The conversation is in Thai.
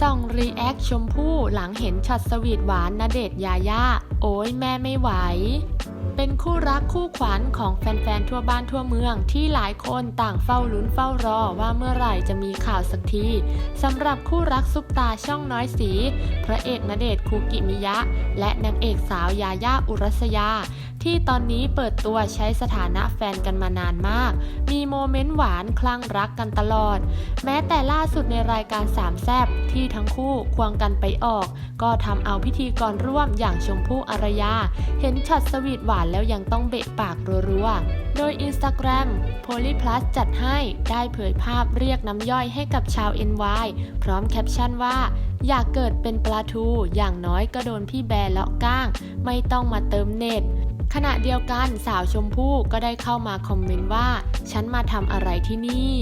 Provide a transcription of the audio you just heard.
ส่องรีแอคชมพู่หลังเห็นช็อตสวีทหวานณเดชยาย่า โอ้ยแม่ไม่ไหว เป็นคู่รักคู่ขวัญของแฟนๆทั่วบ้านทั่วเมืองที่หลายคนต่างเฝ้าลุ้นเฝ้ารอว่าเมื่อไหร่จะมีข่าวสักทีสำหรับคู่รักซุปตาช่องน้อยสี พระเอกณเดชคูกิมิยะ และนางเอกสาวยาย่าอุรัสยา ที่ตอนนี้เปิดตัวใช้สถานะแฟนกันมานานมาก มีโมเมนต์หวานคลั่งรักกันตลอด แม้แต่ล่าสุดในรายการสามแซบที่ทั้งคู่ควงกันไปออก ก็ทำเอาพิธีกรร่วมอย่างชมพู่อารยา เห็นช็อตสวีทหวานแล้วยังต้องเบะปากรัวๆ โดย Instagram Polyplus จัดให้ได้เผยภาพเรียกน้ำย่อยให้กับชาว NY พร้อมแคปชั่นว่าอยากเกิดเป็นปลาทู อย่างน้อยก็โดนพี่แบร์เลาะก้าง ไม่ต้องมาเติมเน็ต ขณะเดียวกันสาวชมพู่ก็ได้เข้ามาคอมเมนต์ว่า ฉันมาทำอะไรที่นี่